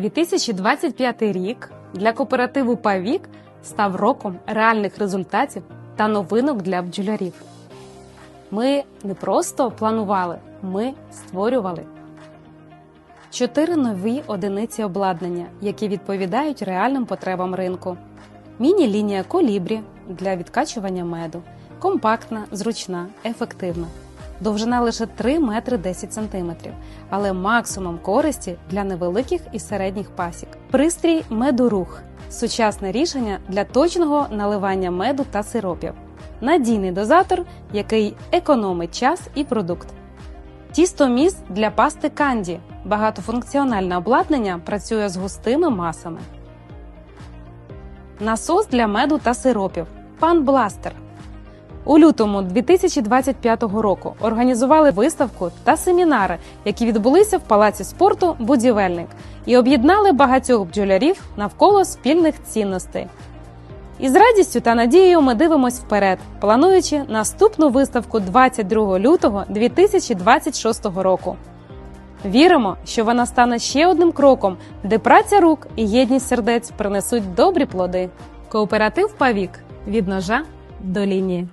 2025 рік для кооперативу Павік став роком реальних результатів та новинок для бджолярів. Ми не просто планували, ми створювали. Чотири нові одиниці обладнання, які відповідають реальним потребам ринку. Міні-лінія колібрі для відкачування меду, компактна, зручна, ефективна. Довжина лише 3 метри 10 сантиметрів, але максимум користі для невеликих і середніх пасік. Пристрій медорух сучасне рішення для точного наливання меду та сиропів. Надійний дозатор, який економить час і продукт. Тістоміс для пасти канді. Багатофункціональне обладнання працює з густими масами. Насос для меду та сиропів. Пан Бластер. У лютому 2025 року організували виставку та семінари, які відбулися в палаці спорту Будівельник і об'єднали багатьох бджолярів навколо спільних цінностей. І з радістю та надією ми дивимось вперед, плануючи наступну виставку 22 лютого 2026 року. Віримо, що вона стане ще одним кроком, де праця рук і єдність сердець принесуть добрі плоди. Кооператив Павік від ножа до лінії.